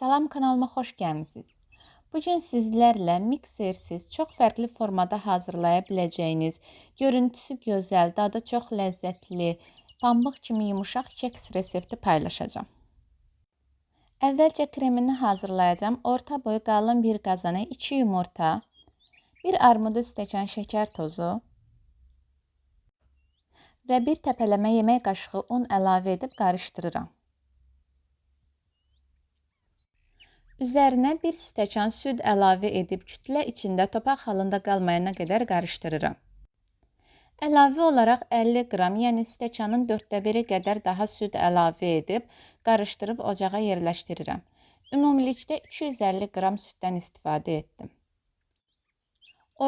Salam kanalıma xoş gəlmisiniz. Bu gün sizlərlə miksersiz çox fərqli formada hazırlaya biləcəyiniz, görüntüsü gözəl, dadı çox ləzzətli, pambıq kimi yumuşaq keks resepti paylaşacağam. Əvvəlcə kremini hazırlayacağam. Orta boy qalın bir qazana 2 yumurta, 1 armudlu stəkan şəkər tozu və 1 təpələmə yemək qaşığı un əlavə edib qarışdırıram. Üzərinə 1 stəkan süd əlavə edib kütlə içində topaq halında qalmayana qədər qarışdırıram. Əlavə olaraq 50 qram, yəni stəkanın 4də 1-i qədər daha süd əlavə edib qarışdırıb ocağa yerləşdirirəm. Ümumilikdə 250 qram süddən istifadə etdim.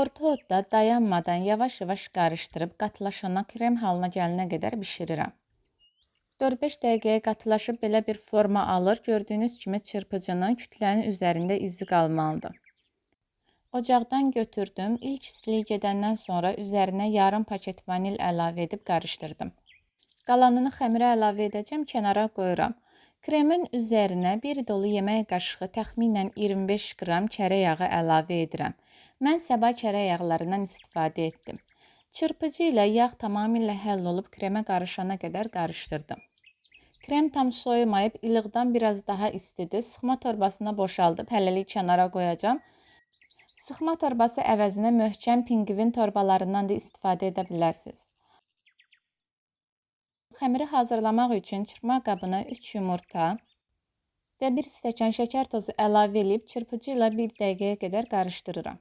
Orta odda dayanmadan yavaş-yavaş qarışdırıb qatılaşana krem halına gəlinə qədər bişirirəm. 4-5 dəqiqəyə qatılaşıb belə bir forma alır. Gördüyünüz kimi çırpıcının kütlənin üzərində izi qalmalıdır. Ocaqdan götürdüm. İlk istiliyi gedəndən sonra üzərinə yarım paket vanil əlavə edib qarışdırdım. Qalanını xəmirə əlavə edəcəm, kənara qoyuram. Kremin üzərinə bir dolu yemək qaşığı təxminən 25 qram kərə yağı əlavə edirəm. Mən səba kərə yağlarından istifadə etdim. Çırpıcı ilə yağ tamamilə həll olub kremə qarışana qədər qarışdırdım. Krem tam soyumayıb, ilıqdan biraz daha istidir. Sıxma torbasına boşaldıb hələlik kənara qoyacam. Sıxma torbası əvəzinə möhkəm pingvin torbalarından da istifadə edə bilərsiniz. Xəmiri hazırlamaq üçün çırpma qabına 3 yumurta və 1 stəkan şəkər tozu əlavə edib çırpıcı ilə 1 dəqiqəyə qədər qarışdırıram.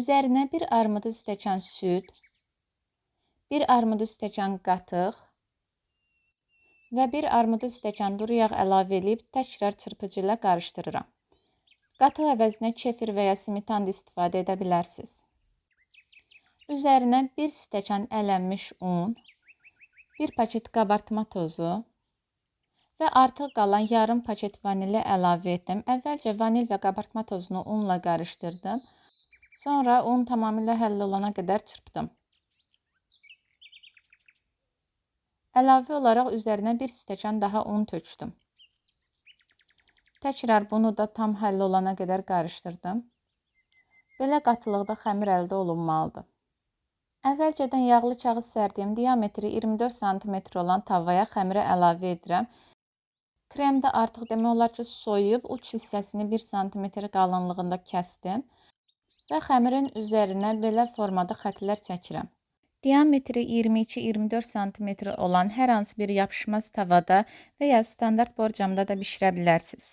Üzərinə 1 armudu stəkan süd, 1 armudu stəkan qatıq və bir armudu stəkan duru yağ əlavə edib təkrar çırpıcı ilə qarışdırıram. Qatıq əvəzinə kefir və ya smetan da istifadə edə bilərsiniz. Üzərinə 1 stəkan ələnmiş un, 1 paket qabartma tozu və artıq qalan yarım paket vanili əlavə etdim. Əvvəlcə vanil və qabartma tozunu unla qarışdırdım. Sonra un tamamilə həll olana qədər çırpdım. Əlavə olaraq üzərinə 1 stəkan daha un tökdüm. Təkrar bunu da tam həll olana qədər qarışdırdım. Belə qatılıqda xəmir əldə olunmalıdır. Əvvəlcədən yağlı kağız sərdiyim diametri 24 sm olan tavaya xəmiri əlavə edirəm. Krem də artıq demək olar ki, soyuyub uç hissəsini 1 sm qalınlığında kəsdim və xəmirin üzərinə belə formada xətlər çəkirəm. Diametri 22-24 sm olan hər hansı bir yapışmaz tavada və ya standart borcamda da bişirə bilərsiniz.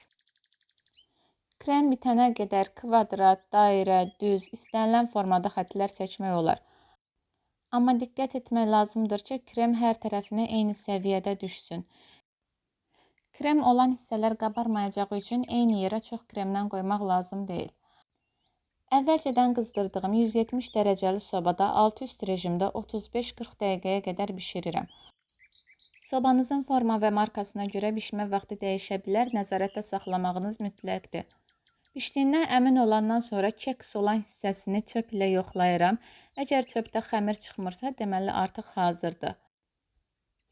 Krem bitənə qədər kvadrat, dairə, düz, istənilən formada xətlər çəkmək olar. Amma diqqət etmək lazımdır ki, krem hər tərəfinə eyni səviyyədə düşsün. Krem olan hissələr qabarmayacağı üçün eyni yerə çox kremdən qoymaq lazım deyil. Əvvəlcədən qızdırdığım 170 dərəcəli sobada alt üst rejimdə 35-40 dəqiqəyə qədər bişirirəm. Sobanızın forma və markasına görə bişmə vaxtı dəyişə bilər, nəzarətdə saxlamağınız mütləqdir. Bişdiyindən əmin olandan sonra keks olan hissəsini çöp ilə yoxlayıram. Əgər çöpdə xəmir çıxmırsa, deməli artıq hazırdır.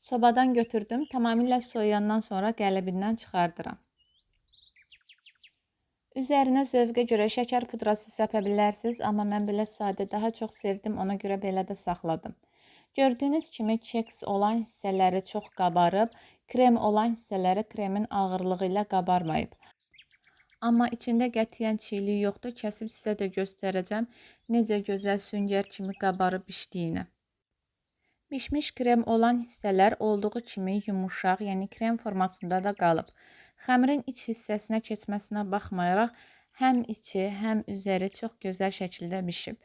Sobadan götürdüm, tamamilə soyuyandan sonra qəlibindən çıxardıram. Üzərinə zövqə görə şəkər pudrası səpə bilərsiniz, amma mən belə sadə daha çox sevdim, ona görə belə də saxladım. Gördüyünüz kimi keks olan hissələri çox qabarıb, krem olan hissələri kremin ağırlığı ilə qabarmayıb. Amma içində qətiyyən çiylik yoxdur. Kəsib sizə də göstərəcəm necə gözəl süngər kimi qabarıb bişdiyini. Bişmiş krem olan hissələr olduğu kimi yumuşaq, yəni krem formasında da qalıb. Xəmirin iç hissəsinə keçməsinə baxmayaraq, həm içi, həm üzəri çox gözəl şəkildə bişib.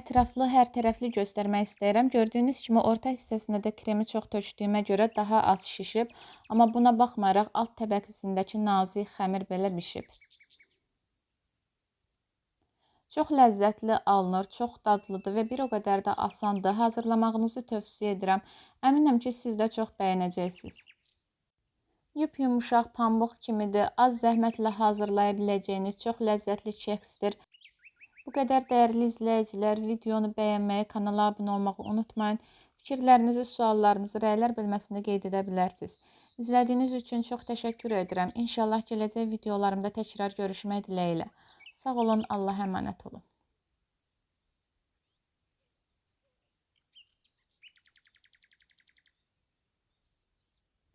Ətraflı, hər tərəfli göstərmək istəyirəm. Gördüyünüz kimi orta hissəsinə də kremi çox tökdüyümə görə daha az şişib, amma buna baxmayaraq alt təbəqəsindəki nazik xəmir belə bişib. Çox ləzzətli alınır, çox dadlıdır və bir o qədər də asandır. Hazırlamağınızı tövsiyə edirəm. Əminəm ki, siz də çox bəyənəcəksiniz. Yupyumuşaq pambıq kimidir. Az zəhmətlə hazırlaya biləcəyiniz çox ləzzətli keksdir. Bu qədər dəyərli izləyicilər, videonu bəyənməyi, kanala abunə olmağı unutmayın. Fikirlərinizi, suallarınızı rəylər bölməsində qeyd edə bilərsiniz. İzlədiyiniz üçün çox təşəkkür edirəm. İnşallah gələcək videolarımda təkrar görüşmək diləyilə. Sağ olun, Allah əmanət olun.